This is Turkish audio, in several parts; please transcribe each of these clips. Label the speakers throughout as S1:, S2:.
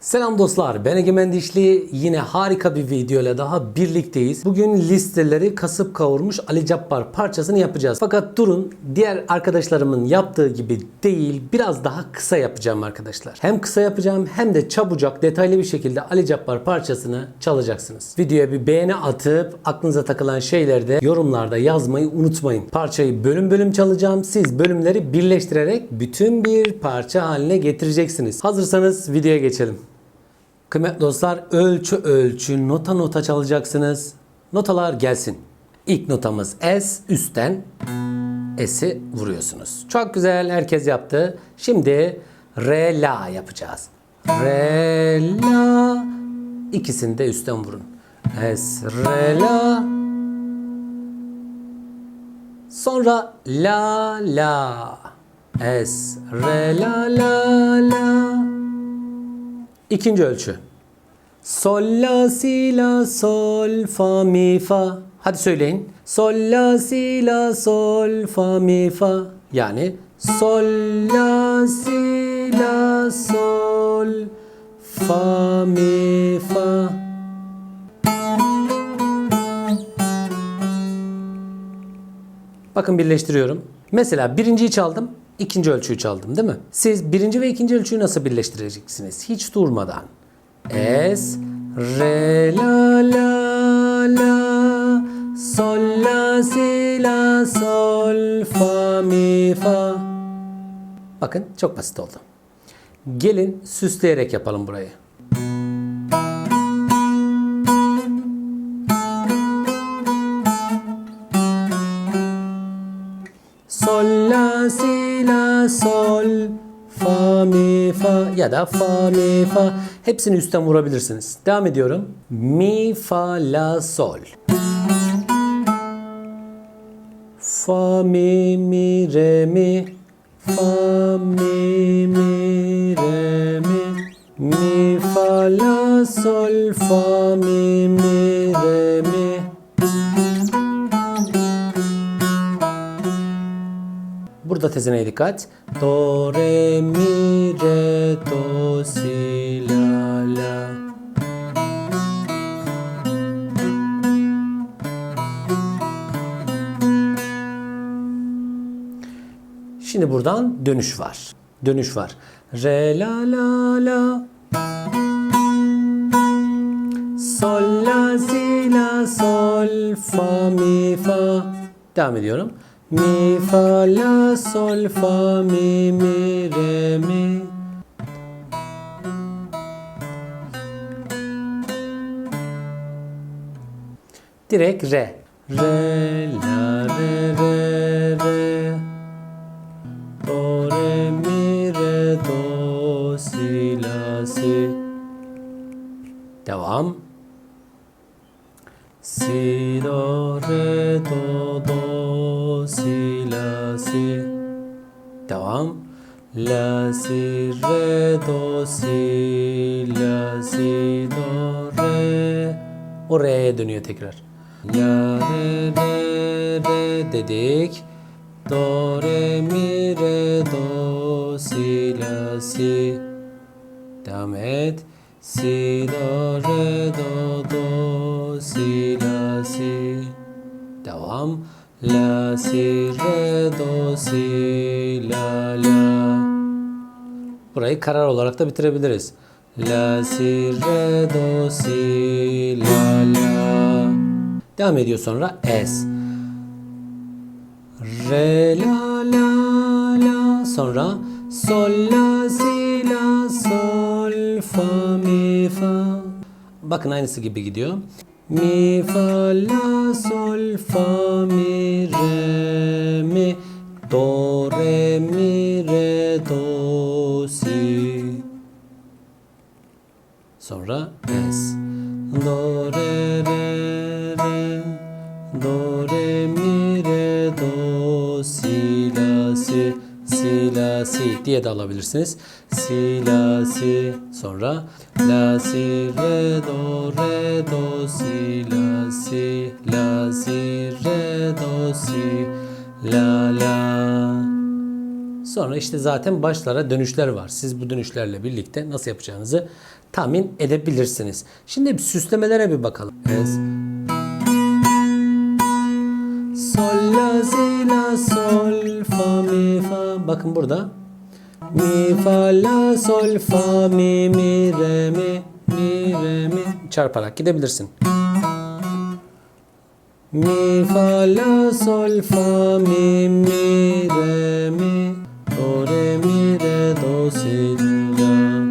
S1: Selam dostlar ben Egemen Dişli yine harika bir video ile daha birlikteyiz. Bugün listeleri kasıp kavurmuş Ali Cabbar parçasını yapacağız. Fakat durun diğer arkadaşlarımın yaptığı gibi değil biraz daha kısa yapacağım arkadaşlar. Hem kısa yapacağım hem de çabucak detaylı bir şekilde Ali Cabbar parçasını çalacaksınız. Videoya bir beğeni atıp aklınıza takılan şeyleri de yorumlarda yazmayı unutmayın. Parçayı bölüm bölüm çalacağım. Siz bölümleri birleştirerek bütün bir parça haline getireceksiniz. Hazırsanız videoya geçelim. Kıymetli dostlar ölçü ölçü nota nota çalacaksınız. Notalar gelsin. İlk notamız S üstten S'i vuruyorsunuz. Çok güzel herkes yaptı. Şimdi Re La yapacağız. Re La ikisini de üstten vurun. S Re La Sonra La La S Re La La La İkinci ölçü. Sol la si la sol fa mi fa. Hadi söyleyin. Sol la si la sol fa mi fa. Yani sol la si la sol fa mi fa. Bakın birleştiriyorum. Mesela birinciyi çaldım, ikinci ölçüyü çaldım değil mi? Siz birinci ve ikinci ölçüyü nasıl birleştireceksiniz? Hiç durmadan. Es, re, la, la, la, sol, la, si, la, sol, fa, mi, fa. Bakın çok basit oldu. Gelin süsleyerek yapalım burayı. Ya da fa mi fa hepsini üstten vurabilirsiniz. Devam ediyorum. Mi fa la sol. Fa mi mi re mi fa mi mi re mi mi fa la sol fa Burada tezeneye dikkat. Do, re, mi, re, do, si, la, la. Şimdi buradan dönüş var. Dönüş var. Re, la, la, la. Sol, la, si, la, sol, fa, mi, fa. Devam ediyorum. Mi, fa, la, sol, fa, mi, mi, re, mi. Direkt re. Re, la, re, re, re. Do, re, mi, re, do, si, la, si. Devam. Si, do, re, do, do, si. Devam. La, si, re, do, si, la, si, do, re. O re'ye dönüyor tekrar. La, re, re, re dedik. Do, re, mi, re, do, si, la, si. Devam et. Si, do, re, do, do, si, la, si. Devam. La, si, re, do, si, la, la. Burayı karar olarak da bitirebiliriz. La, si, re, do, si, la, la. Devam ediyor sonra es. Re, la, la, la. Sonra sol, la, si, la, sol, fa, mi, fa. Bakın aynısı gibi gidiyor. Mi, fa, la, sol, fa, mi, re, mi. Do, re, mi, re, do, si. Sonra es. Do, re, re, re. Do, re, mi, re, do, si, la, si. Si, la, si diye de alabilirsiniz. Si, la, si. Sonra la, si, re, do, re, do, si, la, si. La, si, re, do, si. La, la. Sonra işte zaten başlara dönüşler var. Siz bu dönüşlerle birlikte nasıl yapacağınızı tahmin edebilirsiniz. Şimdi bir süslemelere bir bakalım. Es. Sol la si la sol fa mi fa. Bakın burada. Mi fa la sol fa mi mi re mi mi re mi çarparak gidebilirsin. Mi fa la sol fa mi mi re mi do re mi re do si la.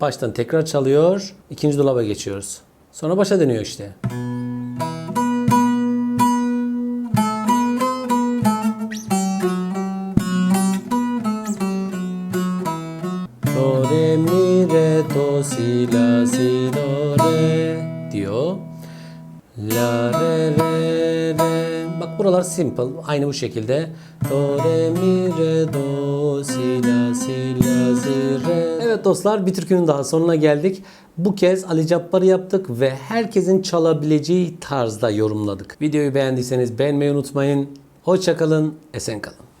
S1: Baştan tekrar çalıyor. İkinci dolaba geçiyoruz. Sonra başa dönüyor işte. Do si la si do re diyor. La re re re. Bak buralar simple. Aynı bu şekilde. Do re mi re do si la si la si re. Evet dostlar bir türkünün daha sonuna geldik. Bu kez Ali Cabbar'ı yaptık ve herkesin çalabileceği tarzda yorumladık. Videoyu beğendiyseniz beğenmeyi unutmayın. Hoşçakalın, esen kalın.